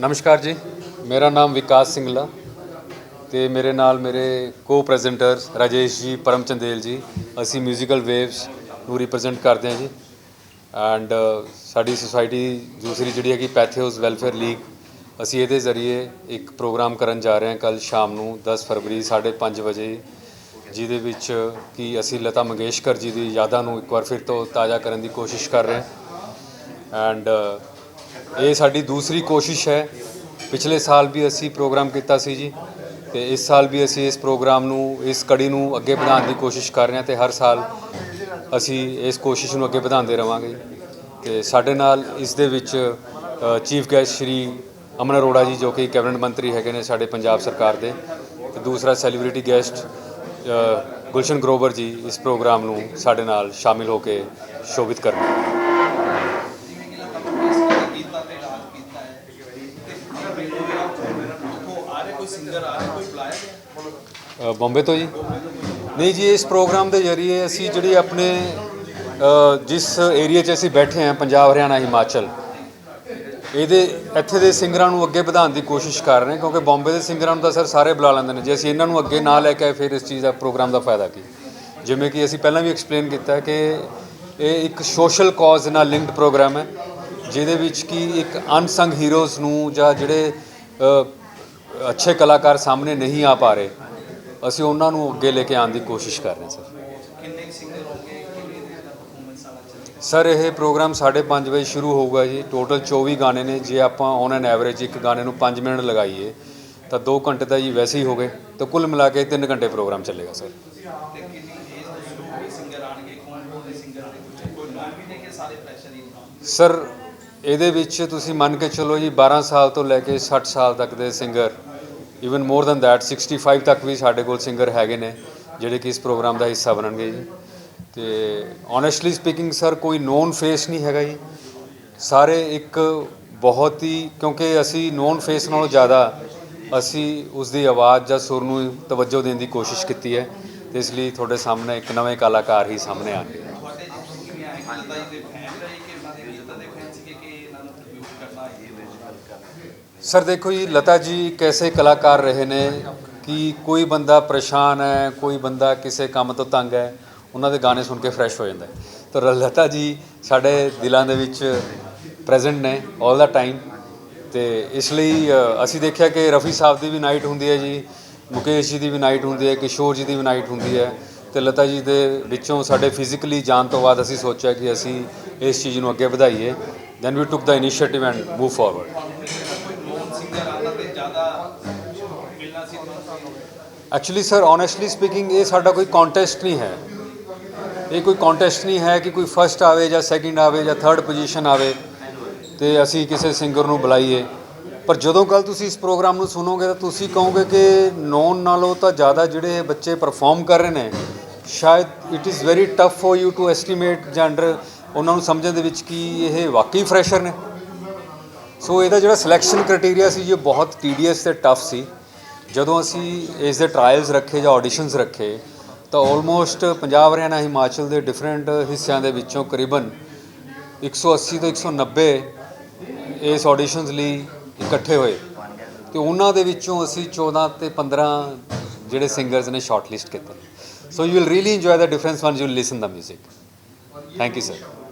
ਨਮਸਕਾਰ ਜੀ। ਮੇਰਾ ਨਾਮ ਵਿਕਾਸ ਸਿੰਘਲਾ ਤੇ ਮੇਰੇ ਨਾਲ ਮੇਰੇ ਕੋ ਪ੍ਰੈਜ਼ੈਂਟਰ ਰਾਜੇਸ਼ ਜੀ ਪਰਮ ਚੰਦੇਲ ਜੀ। ਅਸੀਂ ਮਿਊਜ਼ੀਕਲ ਵੇਵਸ ਨੂੰ ਰਿਪਰੈਜ਼ੈਂਟ ਕਰਦੇ ਹਾਂ ਜੀ। ਐਂਡ ਸਾਡੀ ਸੁਸਾਇਟੀ ਦੂਸਰੀ ਜਿਹੜੀ ਹੈ ਕਿ ਪੈਥਿਓਸ ਵੈਲਫੇਅਰ ਲੀਗ ਅਸੀਂ ਇਹਦੇ ਜ਼ਰੀਏ ਇੱਕ ਪ੍ਰੋਗਰਾਮ ਕਰਨ ਜਾ ਰਹੇ ਹਾਂ ਕੱਲ ਸ਼ਾਮ ਨੂੰ 10 ਫਰਵਰੀ 5:30 ਵਜੇ, ਜਿਹਦੇ ਵਿੱਚ ਕਿ ਅਸੀਂ ਲਤਾ ਮੰਗੇਸ਼ਕਰ ਜੀ ਦੀ ਯਾਦਾਂ ਨੂੰ ਇੱਕ ਵਾਰ ਫਿਰ ਤੋਂ ਤਾਜ਼ਾ ਕਰਨ ਦੀ ਕੋਸ਼ਿਸ਼ ਕਰ ਰਹੇ ਹਾਂ। ਐਂਡ ਇਹ ਸਾਡੀ ਦੂਸਰੀ ਕੋਸ਼ਿਸ਼ ਹੈ। ਪਿਛਲੇ ਸਾਲ ਵੀ ਅਸੀਂ ਪ੍ਰੋਗਰਾਮ ਕੀਤਾ ਸੀ ਜੀ ਤੇ ਇਸ ਸਾਲ ਵੀ ਅਸੀਂ ਇਸ ਪ੍ਰੋਗਰਾਮ ਨੂੰ, ਇਸ ਕੜੀ ਨੂੰ ਅੱਗੇ ਵਧਾਉਣ ਦੀ ਕੋਸ਼ਿਸ਼ ਕਰ ਰਹੇ ਹਾਂ ਤੇ ਹਰ ਸਾਲ ਅਸੀਂ ਇਸ ਕੋਸ਼ਿਸ਼ ਨੂੰ ਅੱਗੇ ਵਧਾਉਂਦੇ ਰਵਾਂਗੇ ਤੇ ਸਾਡੇ ਨਾਲ ਇਸ ਦੇ ਵਿੱਚ ਚੀਫ ਗੈਸਟ ਸ਼੍ਰੀ ਅਮਨ ਅਰੋੜਾ ਜੀ ਜੋ ਕਿ ਕੈਬਨਿਟ ਮੰਤਰੀ ਹੈਗੇ ਨੇ ਸਾਡੇ ਪੰਜਾਬ ਸਰਕਾਰ ਦੇ ਤੇ ਦੂਸਰਾ ਸੈਲੀਬ੍ਰਿਟੀ ਗੈਸਟ ਗੁਲਸ਼ਨ ਗਰੋਵਰ ਜੀ ਇਸ ਪ੍ਰੋਗਰਾਮ ਨੂੰ ਸਾਡੇ ਨਾਲ ਸ਼ਾਮਿਲ ਹੋ ਕੇ ਸ਼ੋਭਿਤ ਕਰਨਗੇ ਜਿਵੇਂ ਕਿ ਲਤਾ ਮੰਗੇਸ਼ਕਰ ਦੇ ਗੀਤਾਂ ਤੇ ਰਾਜ ਕੀਤਾ ਹੈ ਤੇ ਉਹ ਆ ਰਹੇ ਕੋਈ ਸਿੰਗਰ ਆ ਰਿਹਾ ਕੋਈ ਬੁਲਾਇਆ ਗਿਆ ਅ, ਬੰਬੇ ਤੋਂ ਜੀ। ਨਹੀਂ ਜੀ, ਇਸ ਪ੍ਰੋਗਰਾਮ ਦੇ ਜ਼ਰੀਏ ਅਸੀਂ ਜਿਹੜੀ ਆਪਣੇ ਜਿਸ ਏਰੀਆ 'ਚ ਅਸੀਂ ਬੈਠੇ ਹਾਂ, ਪੰਜਾਬ, ਹਰਿਆਣਾ, ਹਿਮਾਚਲ, ਇਹਦੇ, ਇੱਥੇ ਦੇ ਸਿੰਗਰਾਂ ਨੂੰ ਅੱਗੇ ਵਧਾਉਣ ਦੀ ਕੋਸ਼ਿਸ਼ ਕਰ ਰਹੇ ਕਿਉਂਕਿ ਬੰਬੇ ਦੇ ਸਿੰਗਰਾਂ ਨੂੰ ਤਾਂ ਸਰ ਸਾਰੇ ਬੁਲਾ ਲੈਂਦੇ ਨੇ। ਜੇ ਅਸੀਂ ਇਹਨਾਂ ਨੂੰ ਅੱਗੇ ਨਾ ਲੈ ਕੇ ਆਏ, ਫਿਰ ਇਸ ਚੀਜ਼ ਦਾ ਪ੍ਰੋਗਰਾਮ ਦਾ ਫਾਇਦਾ ਕੀ? ਜਿਵੇਂ ਕਿ ਅਸੀਂ ਪਹਿਲਾਂ ਵੀ ਐਕਸਪਲੇਨ ਕੀਤਾ ਕਿ ਇਹ ਇੱਕ ਸੋਸ਼ਲ ਕਾਜ਼ ਨਾਲ ਲਿੰਕਡ ਪ੍ਰੋਗਰਾਮ ਹੈ, ਜਿਹਦੇ ਵਿੱਚ ਕਿ ਇੱਕ ਅਨਸੰਗ ਹੀਰੋਜ਼ ਨੂੰ ਜਾਂ ਜਿਹੜੇ ਅੱਛੇ ਕਲਾਕਾਰ ਸਾਹਮਣੇ ਨਹੀਂ ਆ ਪਾ ਰਹੇ ਅਸੀਂ ਉਹਨਾਂ ਨੂੰ ਅੱਗੇ ਲੈ ਕੇ ਆਉਣ ਦੀ ਕੋਸ਼ਿਸ਼ ਕਰ ਰਹੇ ਹਾਂ ਸਰ। ਕਿੰਨੇ ਸਿੰਗਰ ਹੋਣਗੇ ਕਿੰਨੀ ਦੇਰ ਦਾ ਪਰਫਾਰਮੈਂਸ ਆਣਾ ਚੱਲੇਗਾ ਸਰ ਇਹ ਪ੍ਰੋਗਰਾਮ 5:30 ਵਜੇ ਸ਼ੁਰੂ ਹੋਊਗਾ ਜੀ। ਟੋਟਲ 24 ਗਾਣੇ ਨੇ। ਜੇ ਆਪਾਂ ਔਨ ਐਨ ਐਵਰੇਜ ਇੱਕ ਗਾਣੇ ਨੂੰ 5 ਮਿੰਟ ਲਗਾਈਏ ਤਾਂ 2 ਘੰਟੇ ਤਾਂ ਜੀ ਵੈਸੇ ਹੀ ਹੋ ਗਏ। ਤਾਂ ਕੁੱਲ ਮਿਲਾ ਕੇ 3 ਘੰਟੇ ਪ੍ਰੋਗਰਾਮ ਚੱਲੇਗਾ ਸਰ। ਤੇ ਕਿੰਨੀ ਏਜ ਤੋਂ ਸ਼ੁਰੂ ਹੋਈ ਸਿੰਗਰ ਆਣਗੇ ਕੌਣ ਕੌਣ ਦੇ ਸਿੰਗਰ ਨੇ ਕੋਈ ਨਾਮ ਵੀ ਨੇ ਕਿ ਸਾਰੇ ਫਰੈਸ਼ਰ ਹੀ ਨੇ? ਸਰ ਇਹਦੇ ਵਿੱਚ ਤੁਸੀਂ ਮੰਨ ਕੇ ਚੱਲੋ ਜੀ 12 ਸਾਲ ਤੋਂ ਲੈ ਕੇ 60 ਸਾਲ ਤੱਕ ਦੇ singer even more than that 65 ਤੱਕ ਵੀ ਸਾਡੇ ਕੋਲ ਸਿੰਗਰ ਹੈਗੇ ਨੇ, ਜਿਹੜੇ ਕਿ ਇਸ ਪ੍ਰੋਗਰਾਮ ਦਾ ਹਿੱਸਾ ਬਣਨਗੇ ਜੀ। ਤੇ ਓਨੈਸਟਲੀ ਸਪੀਕਿੰਗ ਸਰ ਕੋਈ ਨੋਨ ਫੇਸ ਨਹੀਂ ਹੈਗਾ ਜੀ। ਸਾਰੇ ਇੱਕ ਬਹੁਤ ਹੀ, ਕਿਉਂਕਿ ਅਸੀਂ ਨੋਨ ਫੇਸ ਨਾਲੋਂ ਜ਼ਿਆਦਾ ਅਸੀਂ ਉਸ ਦੀ ਆਵਾਜ਼ ਜਾਂ ਸੁਰ ਨੂੰ ਤਵੱਜੋ ਦੇਣ ਦੀ ਕੋਸ਼ਿਸ਼ ਕੀਤੀ ਹੈ। ਤੇ ਇਸ ਲਈ ਤੁਹਾਡੇ ਸਾਹਮਣੇ ਇੱਕ ਨਵੇਂ ਕਲਾਕਾਰ ਹੀ ਸਾਹਮਣੇ ਆਣਗੇ ਤੁਹਾਡੇ ਜਿਸ ਕਿਵੇਂ ਆਏ ਕਿ ਲਤਾ ਜੀ ਦੇ ਫੈਨ ਰਹੇ ਕਿ ਉਹਨਾਂ ਦੇ ਲਤਾ ਦੇ ਫੈਨ ਸੀਗੇ ਕਿ ਇਹਨਾਂ ਨੂੰ ਟ੍ਰਿਬਿਊਟ ਕਰਨਾ ਇਹ ਸਰ, ਦੇਖੋ ਜੀ, ਲਤਾ ਜੀ ਇੱਕ ਐਸੇ ਕਲਾਕਾਰ ਰਹੇ ਨੇ? ਕਿ ਕੋਈ ਬੰਦਾ ਪਰੇਸ਼ਾਨ ਹੈ? ਕੋਈ ਬੰਦਾ ਕਿਸੇ ਕੰਮ ਤੋਂ ਤੰਗ ਹੈ? ਉਹਨਾਂ ਦੇ ਗਾਣੇ ਸੁਣ ਕੇ ਫਰੈਸ਼ ਹੋ ਜਾਂਦਾ ਤਾਂ ਲਤਾ ਜੀ ਸਾਡੇ ਦਿਲਾਂ ਦੇ ਵਿੱਚ ਪ੍ਰੈਜ਼ੈਂਟ ਨੇ 올 ਦਾ ਟਾਈਮ ਤੇ ਇਸ ਲਈ ਅਸੀਂ ਦੇਖਿਆ ਕਿ ਰਫੀ ਸਾਹਿਬ ਦੀ ਵੀ ਨਾਈਟ ਹੁੰਦੀ ਹੈ ਜੀ, ਮੁਕੇਸ਼ ਜੀ ਦੀ ਵੀ ਨਾਈਟ ਹੁੰਦੀ ਹੈ, ਕਿਸ਼ੋਰ ਜੀ ਦੀ ਵੀ ਨਾਈਟ ਹੁੰਦੀ ਹੈ ਤੇ ਲਤਾ ਜੀ ਦੇ ਵਿੱਚੋਂ ਸਾਡੇ ਫਿਜ਼ੀਕਲੀ ਜਾਣ ਤੋਂ ਬਾਅਦ ਅਸੀਂ ਸੋਚਿਆ ਕਿ ਅਸੀਂ ਇਸ ਚੀਜ਼ ਨੂੰ ਅੱਗੇ ਵਧਾਈਏ। Then we took the initiative and move forward ਕੋਈ ਐਕਚੁਅਲੀ ਸਰ ਓਨੈਸਟਲੀ ਸਪੀਕਿੰਗ ਇਹ ਸਾਡਾ ਕੋਈ ਕੰਟੈਸਟ ਨਹੀਂ ਹੈ ਇਹ ਕੋਈ ਕੰਟੈਸਟ ਨਹੀਂ ਹੈ ਕਿ ਕੋਈ ਫਰਸਟ ਆਵੇ ਜਾਂ ਸੈਕਿੰਡ ਆਵੇ ਜਾਂ ਥਰਡ ਪੋਜੀਸ਼ਨ ਆਵੇ ਤੇ ਅਸੀਂ ਕਿਸੇ ਸਿੰਗਰ ਨੂੰ ਬੁਲਾਈਏ ਪਰ ਜਦੋਂ ਕੱਲ ਤੁਸੀਂ ਇਸ ਪ੍ਰੋਗਰਾਮ ਨੂੰ ਸੁਣੋਗੇ ਤਾਂ ਤੁਸੀਂ ਕਹੋਗੇ ਕਿ ਨੋਨ ਨਾਲੋਂ ਤਾਂ ਜ਼ਿਆਦਾ ਜਿਹੜੇ ਬੱਚੇ ਪਰਫਾਰਮ ਕਰ ਰਹੇ ਨੇ ਸ਼ਾਇਦ it is very tough for you to estimate ਜਾਂ ਅੰਡਰ ਉਹਨਾਂ ਨੂੰ ਸਮਝਣ ਦੇ ਵਿੱਚ ਕਿ ਇਹ ਵਾਕਈ ਫਰੈਸ਼ਰ ਨੇ। ਸੋ ਇਹਦਾ ਜਿਹੜਾ ਸਿਲੈਕਸ਼ਨ ਕ੍ਰਾਈਟੇਰੀਆ ਸੀ, ਇਹ ਬਹੁਤ ਟੀਡੀਐਸ ਤੇ ਟਫ ਸੀ। ਜਦੋਂ ਅਸੀਂ ਇਸ ਦੇ ਟ੍ਰਾਇਲਸ ਰੱਖੇ ਜਾਂ ਆਡੀਸ਼ਨਸ ਰੱਖੇ, ਤਾਂ ਆਲਮੋਸਟ ਪੰਜਾਬ, ਹਰਿਆਣਾ, ਹਿਮਾਚਲ ਦੇ ਡਿਫਰੈਂਟ ਹਿੱਸਿਆਂ ਦੇ ਵਿੱਚੋਂ ਕਰੀਬਨ 180 ਤੋਂ 190 ਇਸ ਆਡੀਸ਼ਨਸ ਲਈ ਇਕੱਠੇ ਹੋਏ। ਤੇ ਉਹਨਾਂ ਦੇ ਵਿੱਚੋਂ ਅਸੀਂ 14 ਤੇ 15 ਜਿਹੜੇ ਸਿੰਗਰਸ ਨੇ ਸ਼ਾਰਟਲਿਸਟ ਕੀਤੇ। So you will really enjoy the difference when you listen the 뮤직 thank you sir